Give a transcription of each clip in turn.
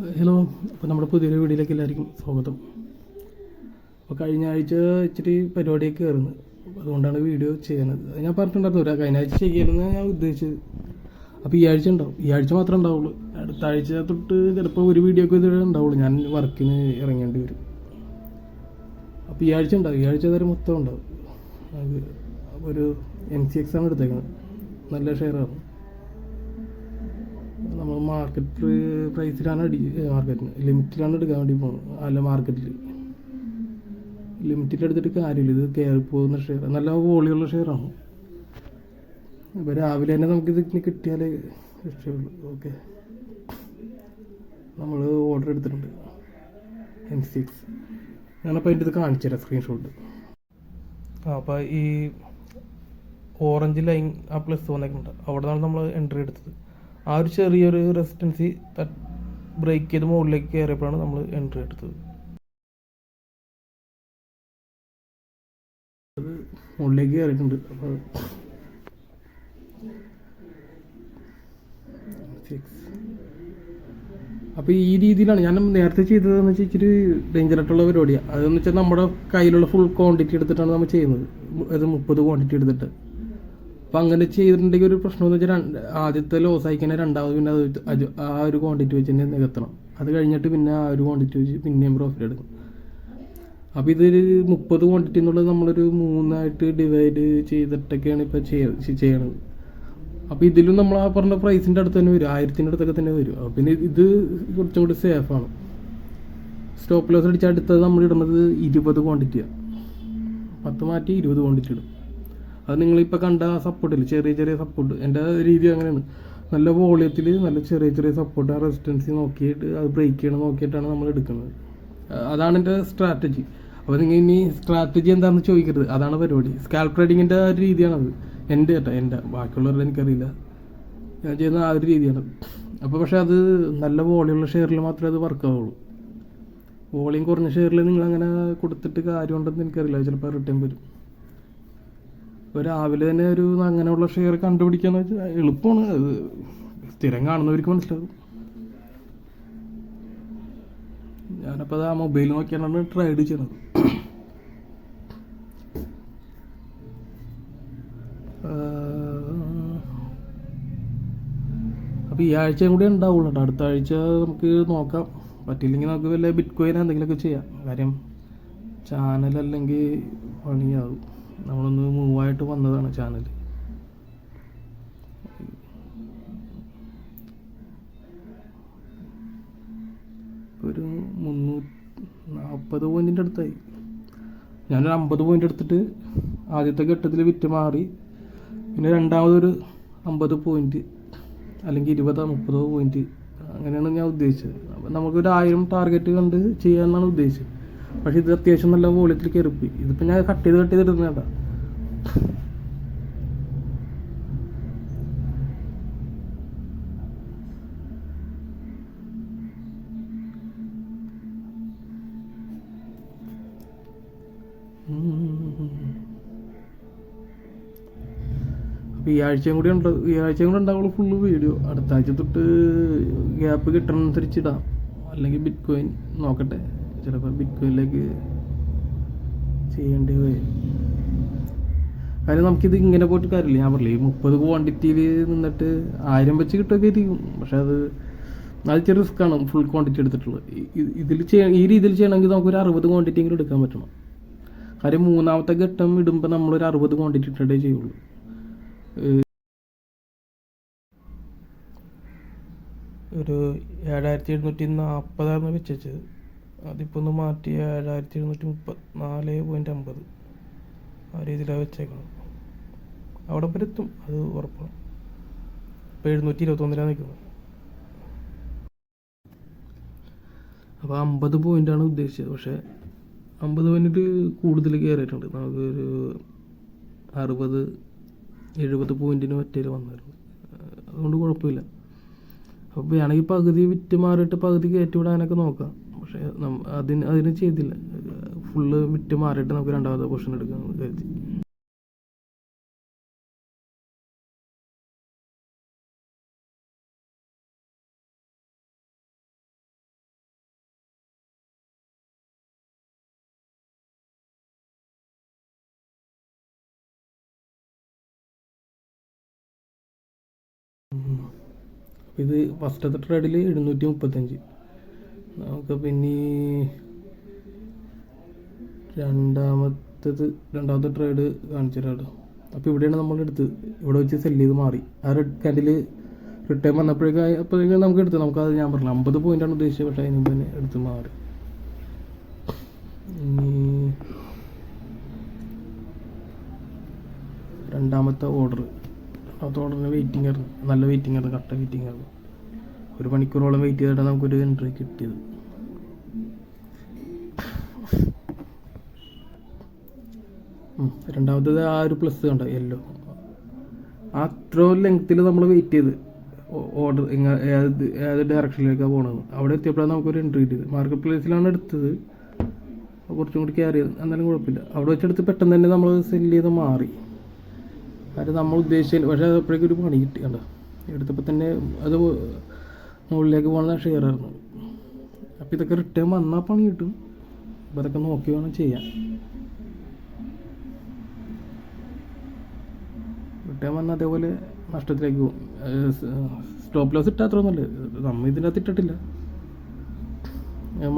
Hello അപ്പോൾ നമ്മുടെ പുതിയൊരു വീഡിയോയിലേക്ക് എല്ലാവർക്കും സ്വാഗതം. അപ്പോൾ കഴിഞ്ഞ ആഴ്ച ഇച്ചിരി പരിപാടിയൊക്കെ ആയിരുന്നു. അതുകൊണ്ടാണ് വീഡിയോ ചെയ്യുന്നത്. ഞാൻ പറഞ്ഞിട്ടുണ്ടായിരുന്നു കഴിഞ്ഞ ആഴ്ച ചെയ്യുന്നത് ഞാൻ ഉദ്ദേശിച്ചത്. അപ്പോൾ ഈ ആഴ്ച ഉണ്ടാവും. ഈ ആഴ്ച മാത്രമേ ഉണ്ടാവുള്ളൂ. അടുത്ത ആഴ്ച തൊട്ട് ചിലപ്പോൾ ഒരു വീഡിയോ ഒക്കെ ഇതുവരെ ഉണ്ടാവുള്ളൂ. ഞാൻ വർക്കിന് ഇറങ്ങേണ്ടി വരും. അപ്പോൾ ഈ ആഴ്ച ഉണ്ടാവും. ഈ ആഴ്ച വരെ മൊത്തം ഉണ്ടാവും. ഒരു എം സി എക്സാം ആണ് എടുത്തേക്കുന്നത് നല്ല ഷെയറാണ് നമ്മൾ മാർക്കറ്റ് പ്രൈസിലാണ് അടി മാർക്കറ്റിന് ലിമിറ്റിലാണ് എടുക്കാൻ വേണ്ടി പോകുന്നത് അല്ല മാർക്കറ്റിൽ ലിമിറ്റിൽ എടുത്തിട്ട് കാര്യമില്ല. ഇത് കയറി പോകുന്ന ഷെയർ നല്ല വോളിയുള്ള ഷെയറാണ് അപ്പോൾ രാവിലെ തന്നെ നമുക്കിത് കിട്ടിയാലേ രക്ഷയുള്ളൂ. ഓക്കെ നമ്മൾ ഓർഡർ എടുത്തിട്ടുണ്ട്. എം സിക്സ് ഞാനപ്പോൾ അതിന്റെ ഇത് കാണിച്ചു തരാം സ്ക്രീൻഷോട്ട് അപ്പോൾ ഈ ഓറഞ്ച് ലൈൻ ആ പ്ലസ് വന്നേക്കുന്നുണ്ട് അവിടെ നിന്നാണ് നമ്മൾ എൻട്രി എടുത്തത്. ആ ഒരു ചെറിയൊരു റെസിസ്റ്റൻസി ബ്രേക്ക് ചെയ്ത് മുകളിലേക്ക് കയറിയപ്പോഴാണ് നമ്മൾ എൻട്രി എടുത്തത്. മുകളിലേക്ക് കയറിയിട്ടുണ്ട്. അപ്പോൾ അപ്പോൾ ഈ രീതിയിലാണ് ഞാൻ നേരത്തെ ചെയ്തതെന്ന് വെച്ചാൽ ഇച്ചിരി ഡേഞ്ചർ ആയിട്ടുള്ള പരിപാടിയാണ് അതെന്ന് വെച്ചാൽ നമ്മുടെ കയ്യിലുള്ള ഫുൾ ക്വാണ്ടിറ്റി എടുത്തിട്ടാണ് നമ്മൾ ചെയ്യുന്നത്. അത് മുപ്പത് ക്വാണ്ടിറ്റി എടുത്തിട്ട്. അപ്പം അങ്ങനെ ചെയ്തിട്ടുണ്ടെങ്കിൽ ഒരു പ്രശ്നം എന്ന് വെച്ചാൽ ആദ്യത്തെ ലോസ് ആയിക്കഴിഞ്ഞാൽ രണ്ടാമത് പിന്നെ അത് ആ ഒരു ക്വാണ്ടിറ്റി വെച്ച് തന്നെ നികത്തണം. അത് കഴിഞ്ഞിട്ട് പിന്നെ ആ ഒരു ക്വാണ്ടിറ്റി വെച്ച് പിന്നെയും പ്രോഫിറ്റ് എടുക്കും. അപ്പോൾ ഇത് മുപ്പത് ക്വാണ്ടിറ്റി എന്നുള്ളത് നമ്മളൊരു മൂന്നായിട്ട് ഡിവൈഡ് ചെയ്തിട്ടൊക്കെയാണ് ഇപ്പോൾ ചെയ്യണത്. അപ്പോൾ ഇതിലും നമ്മൾ ആ പറഞ്ഞ പ്രൈസിന്റെ അടുത്ത് തന്നെ വരും. ആയിരത്തിന്റെ അടുത്തൊക്കെ തന്നെ വരും. പിന്നെ ഇത് കുറച്ചും കൂടി സേഫാണ് സ്റ്റോപ്പ് ലോസ് അടിച്ച അടുത്തത് നമ്മൾ ഇടുന്നത് ഇരുപത് ക്വാണ്ടിറ്റിയാണ് പത്ത് മാറ്റി ഇരുപത് ക്വാണ്ടിറ്റി ഇടും. അത് നിങ്ങളിപ്പോൾ കണ്ട ആ സപ്പോർട്ടിൽ ചെറിയ ചെറിയ സപ്പോർട്ട് എന്റെ രീതി അങ്ങനെയാണ്. നല്ല വോളിയത്തിൽ നല്ല ചെറിയ ചെറിയ സപ്പോർട്ട് ആ റെസിസ്റ്റൻസി നോക്കിയിട്ട് അത് ബ്രേക്ക് ചെയ്യണം നോക്കിയിട്ടാണ് നമ്മൾ എടുക്കുന്നത്. അതാണ് എന്റെ സ്ട്രാറ്റജി അപ്പോൾ നിങ്ങൾ ഇനി സ്ട്രാറ്റജി എന്താണെന്ന് ചോദിക്കരുത്. അതാണ് പരിപാടി. സ്കാൽപ്പ് ട്രേഡിങ്ങിന്റെ ആ ഒരു രീതിയാണത്. എന്റെ കേട്ടോ എന്റെ ബാക്കിയുള്ളവരുടെ എനിക്കറിയില്ല. ഞാൻ ചെയ്യുന്ന ആ ഒരു രീതിയാണ്. അപ്പോൾ പക്ഷേ അത് നല്ല വോളിയുള്ള ഷെയറിൽ മാത്രമേ അത് വർക്ക് ആവുള്ളൂ. വോളിയം കുറഞ്ഞ ഷെയറിൽ നിങ്ങൾ അങ്ങനെ കൊടുത്തിട്ട് കാര്യമുണ്ടെന്ന് എനിക്കറിയില്ല. ചിലപ്പോൾ റിട്ടേൺ വരും. ഇപ്പോൾ രാവിലെ തന്നെ ഒരു അങ്ങനെയുള്ള ഷെയർ കണ്ടുപിടിക്കാന്ന് വെച്ചാൽ എളുപ്പമാണ് അത് സ്ഥിരം കാണുന്നവർക്ക് മനസ്സിലാകും ഞാനപ്പോൾ ആ മൊബൈൽ നോക്കിയാണ് ട്രൈഡ് ചെയ്യണത് അപ്പോൾ ഈ ആഴ്ചയും കൂടി ഉണ്ടാവുള്ളൂ അടുത്ത ആഴ്ച നമുക്ക് നോക്കാം. പറ്റില്ലെങ്കിൽ നമുക്ക് വല്ല ബിറ്റ് കോയിൻ എന്തെങ്കിലുമൊക്കെ ചെയ്യാം. കാര്യം ചാനൽ അല്ലെങ്കിൽ പണിയാവും. നമ്മളൊന്ന് മൂവായിട്ട് വന്നതാണ് ചാനൽ ഒരു മുന്നൂറ്റി നാൽപ്പത് പോയിന്റിന്റെ അടുത്തായി. ഞാനൊരു അമ്പത് പോയിന്റ് എടുത്തിട്ട് ആദ്യത്തെ ഘട്ടത്തിൽ വിറ്റ് മാറി. പിന്നെ രണ്ടാമതൊരു അമ്പത് പോയിന്റ് അല്ലെങ്കിൽ ഇരുപതോ മുപ്പതോ പോയിന്റ് അങ്ങനെയാണ് ഞാൻ ഉദ്ദേശിച്ചത്. അപ്പം നമുക്കൊരു ആയിരം ടാർഗറ്റ് കണ്ട് ചെയ്യാമെന്നാണ് ഉദ്ദേശിച്ചത്. പക്ഷേ ഇത് അത്യാവശ്യം നല്ല വോളിയത്തിൽ കയറിപ്പോയി ഇതിപ്പോൾ ഞാൻ കട്ട് ചെയ്ത് കട്ട് ചെയ്ത് ഇടുന്നേട്ടാ അപ്പോൾ ഈ ആഴ്ചയും കൂടി ഉണ്ട് ഈ ആഴ്ചയും കൂടി ഉണ്ടാവുള്ളൂ ഫുള്ള് വീഡിയോ അടുത്ത ആഴ്ച തൊട്ട് ഗ്യാപ്പ് കിട്ടണമനുസരിച്ച് ഇടാം അല്ലെങ്കിൽ ബിറ്റ് കോയിൻ നോക്കട്ടെ. ചിലപ്പോൾ ബിറ്റ് കോയിനിലേക്ക് ചെയ്യേണ്ടി വരും. കാര്യം നമുക്കിത് ഇങ്ങനെ പോയിട്ട് കാര്യമില്ല. ഞാൻ പറഞ്ഞില്ല ഈ മുപ്പത് ക്വാണ്ടിറ്റിയിൽ നിന്നിട്ട് ആയിരം വെച്ച് കിട്ടുമൊക്കെ ഇരിക്കും പക്ഷെ അത് അത് ചെറിയ റിസ്ക്കാണ് ഫുൾ ക്വാണ്ടിറ്റി എടുത്തിട്ടുള്ളത്. ഇതിൽ ചെയ്യ ഈ രീതിയിൽ ചെയ്യണമെങ്കിൽ നമുക്കൊരു അറുപത് ക്വാണ്ടിറ്റി എങ്കിലും എടുക്കാൻ പറ്റണം. കാര്യം മൂന്നാമത്തെ ഘട്ടം ഇടുമ്പോൾ നമ്മളൊരു അറുപത് ക്വാണ്ടിറ്റി ഇട്ടിട്ടേ ചെയ്യുള്ളൂ. ഒരു ഏഴായിരത്തി എഴുന്നൂറ്റി നാൽപ്പതാണ് വെച്ചത് അതിപ്പോൾ ഒന്ന് മാറ്റി ഏഴായിരത്തി എഴുന്നൂറ്റി മുപ്പത്തി നാല് പോയിന്റ് അമ്പത് ആ രീതിയിലാണ് വെച്ചേക്കുന്നത് അവിടെ വരെ എത്തും. അത് ഉറപ്പാണ്. ഇപ്പോൾ എഴുന്നൂറ്റി ഇരുപത്തൊന്നിലാണ് നിൽക്കുന്നത് അപ്പോൾ അമ്പത് പോയിന്റാണ് ഉദ്ദേശിച്ചത്. പക്ഷേ അമ്പത് പോയിന്റ് കൂടുതൽ കയറിയിട്ടുണ്ട് നമുക്ക് ഒരു അറുപത് എഴുപത് പോയിന്റിന് ഒറ്റയിൽ വന്നായിരുന്നു അതുകൊണ്ട് കുഴപ്പമില്ല. അപ്പോൾ വേണമെങ്കിൽ പകുതി വിറ്റ് മാറിയിട്ട് പകുതി കയറ്റി വിടാനൊക്കെ നോക്കാം. പക്ഷേ അതിന് അതിന് ചെയ്തില്ല. ഫുള്ള് വിറ്റ് മാറിയിട്ട് നമുക്ക് രണ്ടാമത്തെ പൊസിഷൻ എടുക്കാമെന്ന് വിചാരിച്ചു ഇത് ഫസ്റ്റത്തെ ട്രേഡിൽ എഴുന്നൂറ്റി മുപ്പത്തഞ്ച്. നമുക്ക് പിന്നെ രണ്ടാമത്തത് രണ്ടാമത്തെ ട്രേഡ് കാണിച്ചു തരാം കേട്ടോ അപ്പോൾ ഇവിടെയാണ് നമ്മൾ എടുത്തത് ഇവിടെ വെച്ച് സെല്ല് ചെയ്ത് മാറി. ആ റെഡ് കാൻഡിൽ റിട്ടേൺ വന്നപ്പോഴേക്കും അപ്പോഴേക്കും നമുക്ക് എടുത്ത്. നമുക്കത് ഞാൻ പറഞ്ഞു അമ്പത് പോയിന്റാണ് ഉദ്ദേശിച്ചത്. പക്ഷേ അതിന് മുമ്പ് തന്നെ എടുത്ത് മാറി. രണ്ടാമത്തെ ഓർഡർ രണ്ടാമത്തെ ഓർഡറിന് വെയിറ്റിംഗ് ആയിരുന്നു. നല്ല വെയിറ്റിംഗ് ആയിരുന്നു. കറക്റ്റ് വെയിറ്റിംഗ് ആയിരുന്നു. ഒരു മണിക്കൂറോളം വെയിറ്റ് ചെയ്തിട്ടാണ് നമുക്കൊരു എൻട്രി കിട്ടിയത്. രണ്ടാമത്തത് ആ ഒരു പ്ലസ് കണ്ട? യെല്ലോ ആ അത്രയും ലെങ്ത്തിൽ നമ്മൾ വെയിറ്റ് ചെയ്ത്. ഓർഡർ ഏത് ഏത് ഡയറക്ഷനിലേക്കാണ് പോകണത് അവിടെ എത്തിയപ്പോഴാണ് നമുക്കൊരു എൻട്രി കിട്ടിയത്. മാർക്കറ്റ് പ്ലേസിലാണ് എടുത്തത്. കുറച്ചും കൂടി കയറി എന്നാലും കുഴപ്പമില്ല. അവിടെ വെച്ചെടുത്ത് പെട്ടെന്ന് തന്നെ നമ്മൾ സെല്ല് ചെയ്ത് മാറി. കാര്യം നമ്മൾ ഉദ്ദേശിച്ച പക്ഷേ അപ്പോഴേക്കും ഒരു പണി കിട്ടി കണ്ടോ? എടുത്തപ്പോൾ തന്നെ അത് മുകളിലേക്ക് പോകുന്ന ഷെയർ ആയിരുന്നു. അപ്പോൾ ഇതൊക്കെ റിട്ടേൺ വന്നാൽ പണി കിട്ടും. അപ്പോൾ അതൊക്കെ നോക്കി വേണം ചെയ്യാൻ. റിട്ടേൺ വന്നാൽ അതേപോലെ നഷ്ടത്തിലേക്ക് പോകും. സ്റ്റോപ്പ് ലോസ് ഇട്ടാൽ അത്രയൊന്നുമല്ല നമ്മൾ ഇതിനകത്ത് ഇട്ടിട്ടില്ല.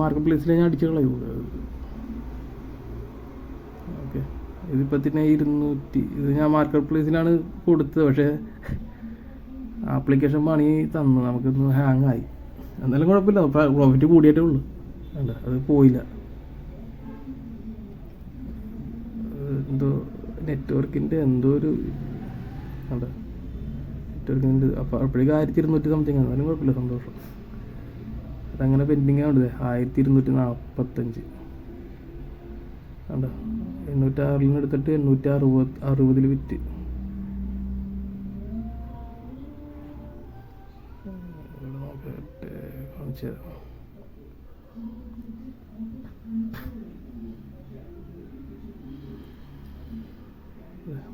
മാർക്കറ്റ് പ്ലേസിൽ ഞാൻ അടിച്ചു കളയൂ. ഓക്കെ. ഇതിപ്പോൾ തന്നെ ഇരുന്നൂറ്റി ഇത് ഞാൻ മാർക്കറ്റ് പ്ലേസിലാണ് കൊടുത്തത്. പക്ഷേ ആപ്ലിക്കേഷൻ പണി തന്നു. നമുക്കൊന്ന് ഹാങ് ആയി. എന്നാലും കുഴപ്പമില്ല. പ്രോഫിറ്റ് കൂടിയിട്ടേ ഉള്ളൂ. അല്ല അത് പോയില്ല. എന്തോ നെറ്റ്വർക്കിന്റെ എന്തോ ഒരു അതെ. നെറ്റ്വർക്കിന്റെ അപ്പോൾ അപ്പോഴേക്കും ആയിരത്തി ഇരുന്നൂറ്റി സംതിങ് എന്നാലും കുഴപ്പമില്ല സന്തോഷം. അതങ്ങനെ പെൻഡിങ് ആണ് ആയിരത്തി ഇരുന്നൂറ്റി നാൽപ്പത്തഞ്ച് കണ്ട? എണ്ണൂറ്റാറിൽ നിന്ന് എടുത്തിട്ട് എണ്ണൂറ്റി അറുപത് അറുപതിൽ വിറ്റ് കാണിച്ചു തരാം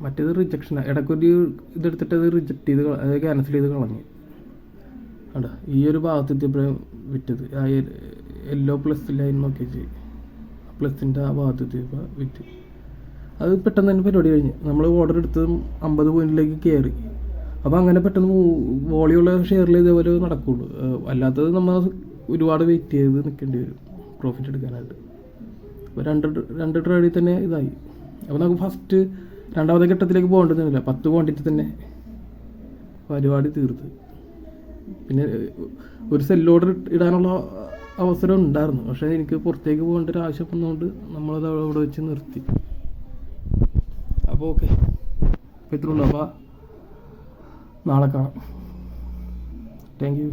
മറ്റേത് റിജക്ഷനാണ് ഇടയ്ക്കൊരു ഇതെടുത്തിട്ട് അത് റിജക്റ്റ് ചെയ്ത് അത് ക്യാൻസൽ ചെയ്ത് കളഞ്ഞു. അട ഈ ഒരു ഭാഗത്ത് എത്തിയപ്പോഴും വിറ്റത്. ആ യെല്ലോ പ്ലസ് ലൈൻ നോക്കി വെച്ച് പ്ലസിന്റെ ആ ഭാഗത്ത് എത്തിയപ്പോൾ വിറ്റ്. അത് പെട്ടെന്ന് തന്നെ പരിപാടി കഴിഞ്ഞ്. നമ്മൾ ഓർഡർ എടുത്ത് അമ്പത് പോയിന്റിലേക്ക് കയറി അപ്പോൾ അങ്ങനെ പെട്ടെന്ന് വോളിയുള്ള ഷെയറിൽ ഇതേപോലെ നടക്കുള്ളൂ. അല്ലാത്തത് നമ്മൾ ഒരുപാട് വെയിറ്റ് ചെയ്ത് നിൽക്കേണ്ടി വരും. പ്രോഫിറ്റ് എടുക്കാനായിട്ട്. അപ്പോൾ രണ്ട് രണ്ട് ട്രേഡിൽ തന്നെ ഇതായി. അപ്പോൾ നമുക്ക് ഫസ്റ്റ് രണ്ടാമത്തെ ഘട്ടത്തിലേക്ക് പോകേണ്ടതില്ല പത്ത് ക്വാണ്ടിറ്റി തന്നെ പരിപാടി തീർത്ത്. പിന്നെ ഒരു സെൽ ഓർഡർ ഇടാനുള്ള അവസരം ഉണ്ടായിരുന്നു. പക്ഷേ എനിക്ക് പുറത്തേക്ക് പോകേണ്ട ഒരു ആവശ്യം വന്നതുകൊണ്ട് നമ്മളത് അവിടെ വെച്ച് നിർത്തി. അപ്പോൾ ഓക്കെ അപ്പോൾ ഇത്രയുള്ളൂ അപ്പോൾ നാളെ കാണാം. Thank you